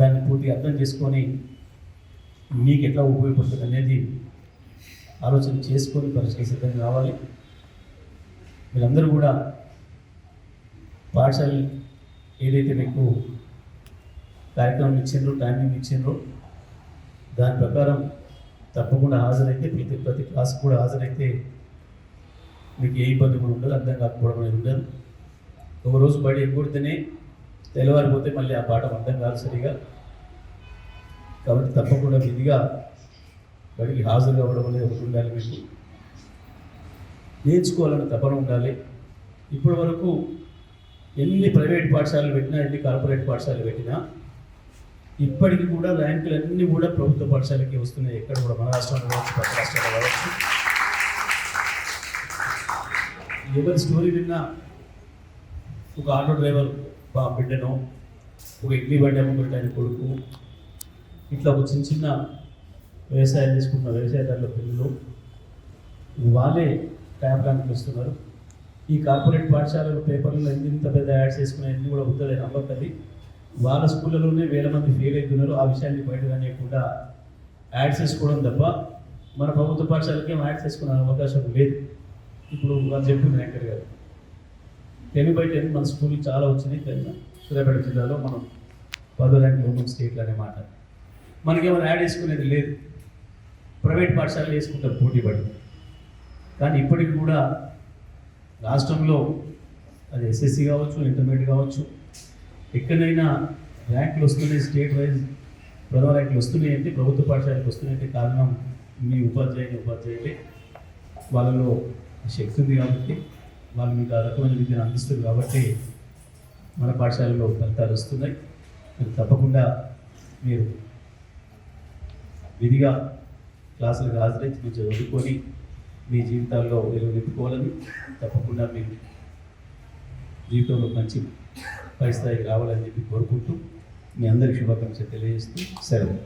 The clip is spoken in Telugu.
అర్థం చేసుకొని మీకు ఎట్లా ఉపయోగపడుతుంది అనేది ఆలోచన చేసుకొని పరీక్షకు సిద్ధం కావాలి. మీరందరూ కూడా పాఠశాల ఏదైతే మీకు కార్యక్రమం ఇచ్చిండ్రో టైమింగ్ ఇచ్చిండ్రో దాని ప్రకారం తప్పకుండా హాజరైతే ప్రతి ప్రతి క్లాస్ కూడా హాజరైతే మీకు ఏ ఇబ్బంది కూడా ఉండదు అర్థం కాకపోవడం అనేది ఉండదు. ఒక రోజు బడి ఎగ్గొడితేనే తెల్లవారిపోతే మళ్ళీ ఆ పాఠం అర్థం కాదు సరిగా. కాబట్టి తప్పకుండా విధిగా బడికి హాజరు కావడం అనేది ఒకటి ఉండాలి మీకు. నేర్చుకోవాలని తపన ఉండాలి. ఇప్పటి వరకు ఎన్ని ప్రైవేట్ పాఠశాలలు పెట్టినా ఎన్ని కార్పొరేట్ పాఠశాలలు పెట్టినా ఇప్పటికి కూడా ర్యాంకులు అన్నీ కూడా ప్రభుత్వ పాఠశాలకి వస్తున్నాయి. ఎక్కడ కూడా మన రాష్ట్రంలో కావచ్చు పక్క రాష్ట్రాలు కావచ్చు. ఎవరి స్టోరీ విన్నా ఒక ఆటో డ్రైవర్ ఆ బిడ్డను ఒక ఇడ్లీ బండి అమ్ముకుంటే ఆయన కొడుకు. ఇట్లా ఒక చిన్న చిన్న వ్యవసాయం చేసుకుంటున్న వ్యవసాయదారుల పిల్లలు వాళ్ళే ట్యాబ్ ర్యాంకులు వస్తున్నారు. ఈ కార్పొరేట్ పాఠశాలలు పేపర్లో ఎంత పెద్ద యాడ్స్ వేసుకునే అన్నీ కూడా ఉత్తరే నమ్మకది వాళ్ళ స్కూళ్ళలోనే వేల మంది ఫెయిల్ అవుతున్నారు ఆ విషయాన్ని బయట రానియకుండా యాడ్స్ వేసుకోవడం తప్ప మన ప్రభుత్వ పాఠశాలకి ఏం యాడ్స్ వేసుకునే అవకాశం లేదు. ఇప్పుడు వాళ్ళు చెప్పింది యాంకర్ గారు. టెన్ బై టెన్ మన స్కూల్ చాలా వచ్చినాయి తెలుగు సూర్యాపేట జిల్లాలో మనం పదో ర్యాంక్ ఉమెన్ స్టేట్లు అనే మాట. మనకేమైనా యాడ్ వేసుకునేది లేదు. ప్రైవేట్ పాఠశాలలు వేసుకుంటారు పోటీ పడి. కానీ ఇప్పటికి కూడా రాష్ట్రంలో అది ఎస్ఎస్సి కావచ్చు ఇంటర్మీడియట్ కావచ్చు ఎక్కడైనా ర్యాంకులు వస్తున్నాయి స్టేట్ వైజ్ ప్రధాన ర్యాంకులు వస్తున్నాయి అంటే ప్రభుత్వ పాఠశాలకు వస్తున్నాయంటే కారణం మీ ఉపాధ్యాయుని ఉపాధ్యాయులే. వాళ్ళలో శక్తి ఉంది కాబట్టి వాళ్ళు మీకు ఆ రకమైన విద్యను అందిస్తారు కాబట్టి మన పాఠశాలలో ఫలితాలు వస్తున్నాయి. మీరు తప్పకుండా మీరు విధిగా క్లాసులకు హాజరై మీరు చదువుకొని మీ జీవితాల్లో వెలుగు తప్పకుండా మీరు జీవితంలో మంచి పై రావాలని చెప్పి కోరుకుంటూ మీ అందరికీ శుభాకాంక్షలు తెలియజేస్తూ సెలవు.